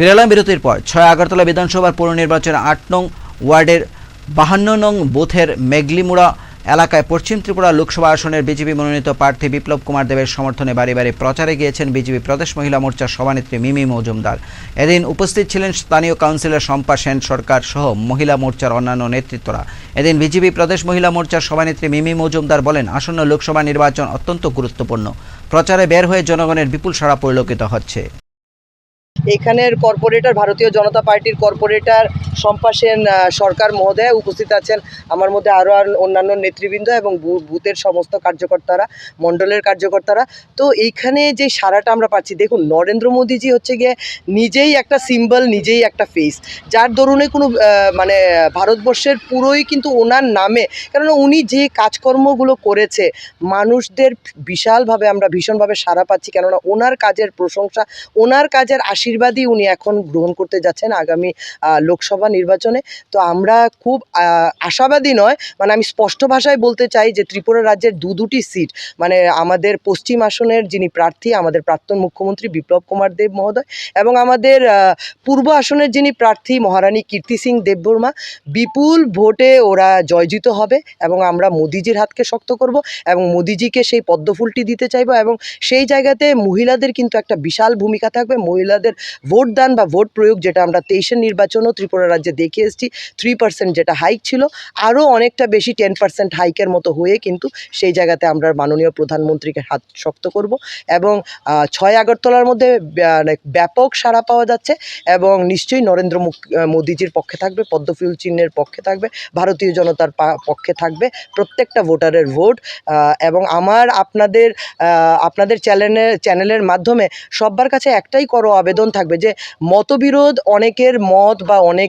ফিরে এলাম বিরতির পর। ছয় আগরতলা বিধানসভার পৌর নির্বাচনে আট নং ওয়ার্ডের বাহান্ন নং বুথের মেগলিমুড়া এলাকায় পশ্চিম ত্রিপুরা লোকসভা আসনের বিজেপি মনোনীত প্রার্থী বিপ্লব কুমার দেবের সমর্থনে বাড়ি বাড়ি প্রচারে গিয়েছেন বিজেপি প্রদেশ মহিলা মোর্চার সভানেত্রী মিমি মজুমদার। এদিন উপস্থিত ছিলেন স্থানীয় কাউন্সিলর শম্পা সেন সরকার সহ মহিলা মোর্চার অন্যান্য নেতৃত্বরা। এদিন বিজেপি প্রদেশ মহিলা মোর্চার সভানেত্রী মিমি মজুমদার বলেন, আসন্ন লোকসভা নির্বাচন অত্যন্ত গুরুত্বপূর্ণ। প্রচারে বের হয়ে জনগণের বিপুল সাড়া পরিলক্ষিত হচ্ছে। এখানের কর্পোরেটর ভারতীয় জনতা পার্টির কর্পোরেটর শম্পা সেন সরকার মহোদয় উপস্থিত আছেন। আমার মধ্যে আরও আর অন্যান্য নেতৃবৃন্দ এবং বুথের সমস্ত কার্যকর্তারা, মণ্ডলের কার্যকর্তারা। তো এইখানে যে সারাটা আমরা পাচ্ছি, দেখুন, নরেন্দ্র মোদীজি হচ্ছে গিয়ে নিজেই একটা সিম্বল নিজেই একটা ফেস যার দরুনে কোনো মানে ভারতবর্ষের পুরোই কিন্তু ওনার নামে। কেননা উনি যে কাজকর্মগুলো করেছে, মানুষদের বিশালভাবে আমরা ভীষণভাবে সাড়া পাচ্ছি। কেননা ওনার কাজের প্রশংসা, ওনার কাজের আশীর্বাদই উনি এখন গ্রহণ করতে যাচ্ছেন আগামী লোকসভা নির্বাচনে। তো আমরা খুব আশাবাদী নয় মানে আমি স্পষ্ট ভাষায় বলতে চাই যে ত্রিপুরা রাজ্যের দু দুটি সিট মানে আমাদের পশ্চিম আসনের যিনি প্রার্থী, আমাদের প্রাক্তন মুখ্যমন্ত্রী বিপ্লব কুমার দেব মহোদয় এবং আমাদের পূর্ব আসনের যিনি প্রার্থী মহারানী কীর্তি সিং দেববর্মা, বিপুল ভোটে ওরা জয়জিত হবে এবং আমরা মোদিজির হাতকে শক্ত করব এবং মোদিজিকে সেই পদ্মফুলটি দিতে চাইব এবং সেই জায়গাতে মহিলাদের কিন্তু একটা বিশাল ভূমিকা থাকবে। মহিলাদের ভোট দান বা ভোট প্রয়োগ যেটা আমরা তেইশের নির্বাচনও ত্রিপুরা রাজ্যে দেখে এসেছি থ্রি পার্সেন্ট যেটা হাইক ছিল, আরও অনেকটা বেশি টেন পার্সেন্ট হাইকের মতো হয়ে কিন্তু সেই জায়গাতে আমরা মাননীয় প্রধানমন্ত্রীকে হাত শক্ত করব এবং ছয় আগরতলার মধ্যে মানে ব্যাপক সাড়া পাওয়া যাচ্ছে এবং নিশ্চয়ই নরেন্দ্র মোদিজির পক্ষে থাকবে, পদ্মফুল চিহ্নের পক্ষে থাকবে, ভারতীয় জনতার পক্ষে থাকবে প্রত্যেকটা ভোটারের ভোট এবং আমার আপনাদের আপনাদের চ্যানেলের চ্যানেলের মাধ্যমে সবার কাছে একটাই করো আবেদন থাকবে যে মতবিরোধ অনেকের মত বা অনেক